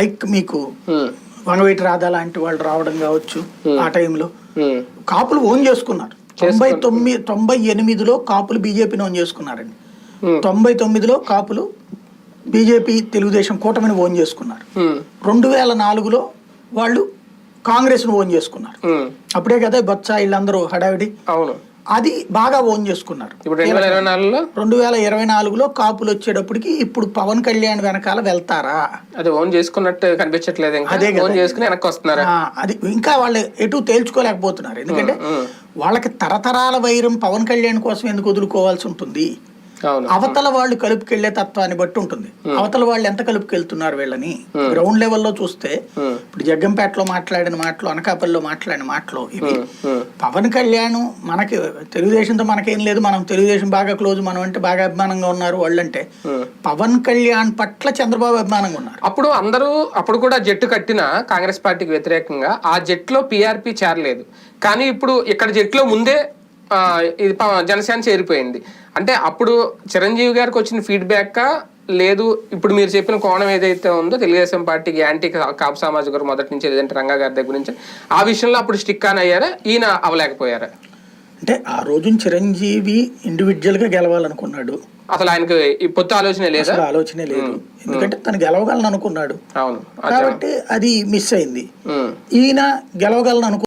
Like మీకు వంగవీటి రాధా లాంటి వాళ్ళు రావడం కావచ్చు ఆ టైంలో. కాపులు ఓన్ చేసుకున్నారు. తొంభై తొమ్మిది తొంభై ఎనిమిదిలో కాపులు బీజేపీని ఓన్ చేసుకున్నారండి. తొంభై తొమ్మిదిలో కాపులు బీజేపీ తెలుగుదేశం కూటమిని ఓన్ చేసుకున్నారు. రెండు వేల నాలుగులో వాళ్ళు కాంగ్రెస్ను ఓన్ చేసుకున్నారు. అప్పుడే కదా బొత్స వీళ్ళందరూ హడావిడి. అవును. అది బాగా ఓన్ చేసుకున్నారు. ఇప్పుడు రెండు వేల ఇరవై నాలుగులో? రెండు వేల ఇరవై నాలుగులో కాపులు వచ్చేటప్పటికి ఇప్పుడు పవన్ కళ్యాణ్ వెనకాల వెళ్తారా? అది ఓన్ చేసుకున్నట్టు కనిపించట్లేదు అదే. ఓన్ చేసుకుని వెనక్కి వస్తున్నారా. అది ఇంకా వాళ్ళు ఎటు తేల్చుకోలేకపోతున్నారు. ఎందుకంటే వాళ్ళకి తరతరాల వైరం పవన్ కళ్యాణ్ కోసం ఎందుకు వదులుకోవాల్సి ఉంటుంది? అవతల వాళ్ళు కలుపుకెళ్ళే తత్వాన్ని బట్టి ఉంటుంది. అవతల వాళ్ళు ఎంత కలుపుకెళ్తున్నారు వీళ్ళని? గ్రౌండ్ లెవెల్లో చూస్తే. ఇప్పుడు జగ్గంపేటలో మాట్లాడిన మాటలు అనకాపల్లిలో మాట్లాడిన మాటలు ఇవి. పవన్ కళ్యాణ్ మనకి తెలుగుదేశంతో మనకేం లేదు. మనం తెలుగుదేశం బాగా క్లోజ్ మనం అంటే బాగా అభిమానంగా ఉన్నారు వాళ్ళంటే. ఉమ్. పవన్ కళ్యాణ్ పట్ల చంద్రబాబు అభిమానంగా ఉన్నారు. అప్పుడు అందరూ అప్పుడు కూడా జట్టు కట్టిన కాంగ్రెస్ పార్టీకి వ్యతిరేకంగా ఆ జట్టులో పిఆర్పి చేరలేదు. కానీ ఇప్పుడు ఇక్కడ జట్టులో ముందే ఇది జనసేన చేరిపోయింది. అంటే అప్పుడు చిరంజీవి గారికి వచ్చిన ఫీడ్బ్యాక్ లేదు ఇప్పుడు మీరు చెప్పిన కోణం ఏదైతే ఉందో తెలుగుదేశం పార్టీకి యాంటీ కాపు సామాజిక వర్గం మొదటి నుంచి ఏదంటే రంగా గారి దగ్గర నుంచి ఆ విషయంలో అప్పుడు స్టిక్ ఆన్ అయ్యారా? ఈయన అవ్వలేకపోయారా అంటే ఆ రోజున చిరంజీవి ఇండివిజువల్గా గెలవాలనుకున్నాడు. అసలు ఆయనకు ఈ పొత్తు ఆలోచన లేదా? ఆలోచనే లేదు. ఎందుకంటే తను గెలవగలను అనుకున్నాడు అవును. కాబట్టి అది మిస్ అయింది. ఈయన గెలవగలను